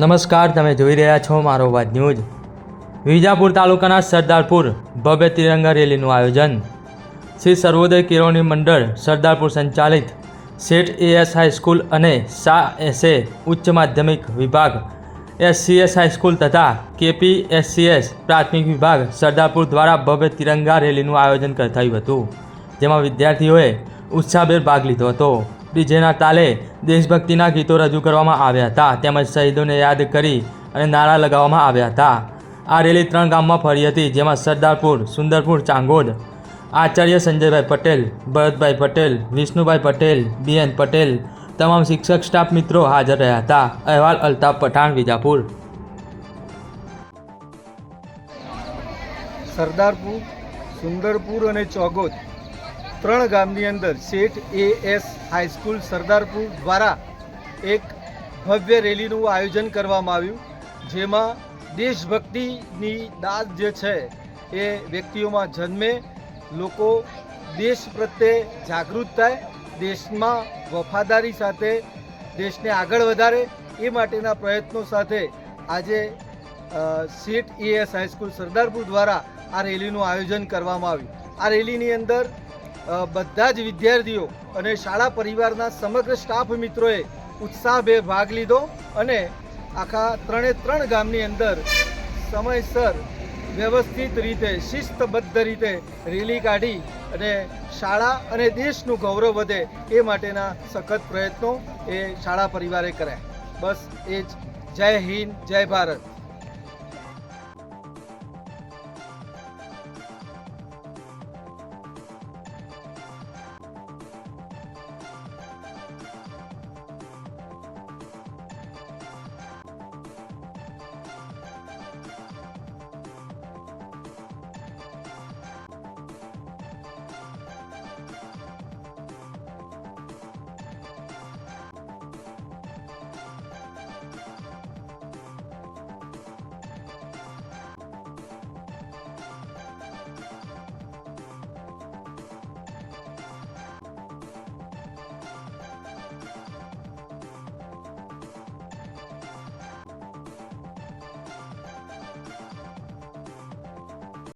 નમસ્કાર, તમે જોઈ રહ્યા છો મારો વાત ન્યૂઝ. વિજાપુર તાલુકાના સરદારપુર ભવ્ય તિરંગા રેલીનું આયોજન. શ્રી સર્વોદય કિરોણી મંડળ સરદારપુર સંચાલિત શેઠ એએસ હાઈસ્કૂલ અને સા એસએ ઉચ્ચ માધ્યમિક વિભાગ એસસીએસ હાઈસ્કૂલ તથા કેપી એસસીએસ પ્રાથમિક વિભાગ સરદારપુર દ્વારા ભવ્ય તિરંગા રેલીનું આયોજન કરાયું હતું, જેમાં વિદ્યાર્થીઓએ ઉત્સાહભેર ભાગ લીધો હતો. ડીજેના તાલે દેશભક્તિના ગીતો રજૂ કરવામાં આવ્યા હતા. તેમજ શહીદોને યાદ કરી અને નારા લગાવવામાં આવ્યા હતા. આ રેલી ત્રણ ગામમાં ફરી હતી, જેમાં સરદારપુર, સુંદરપુર, ચાંગોદ, આચાર્ય સંજયભાઈ પટેલ, ભરતભાઈ પટેલ, વિષ્ણુભાઈ પટેલ, બીએન પટેલ, તમામ શિક્ષક, સ્ટાફ મિત્રો હાજર રહ્યા હતા. અહેવાલ અલ્તાફ પઠાણ, વિજાપુર. સરદારપુર, સુંદરપુર અને ચોગોદ ત્રણ ગામની અંદર શેઠ એ એસ હાઈસ્કૂલ સરદારપુર દ્વારા એક ભવ્ય રેલીનું આયોજન કરવામાં આવ્યું, જેમાં દેશભક્તિની દાદ જે છે એ વ્યક્તિઓમાં જન્મે, લોકો દેશ પ્રત્યે જાગૃત થાય, દેશમાં વફાદારી સાથે, દેશને આગળ વધારે, એ માટેના પ્રયત્નો સાથે આજે શેઠ એએસ હાઈસ્કૂલ સરદારપુર દ્વારા આ રેલીનું આયોજન કરવામાં આવ્યું. આ રેલીની અંદર બધા જ વિદ્યાર્થીઓ અને શાળા પરિવારના સમગ્ર સ્ટાફ મિત્રોએ ઉત્સાહભેર ભાગ લીધો અને આખા ત્રણે ત્રણ ગામની અંદર સમયસર વ્યવસ્થિત રીતે, શિસ્તબદ્ધ રીતે રેલી કાઢી અને શાળા અને દેશનું ગૌરવ વધે એ માટેના સખત પ્રયત્નો એ શાળા પરિવારે કર્યા. બસ એ જ. જય હિન્દ, જય ભારત.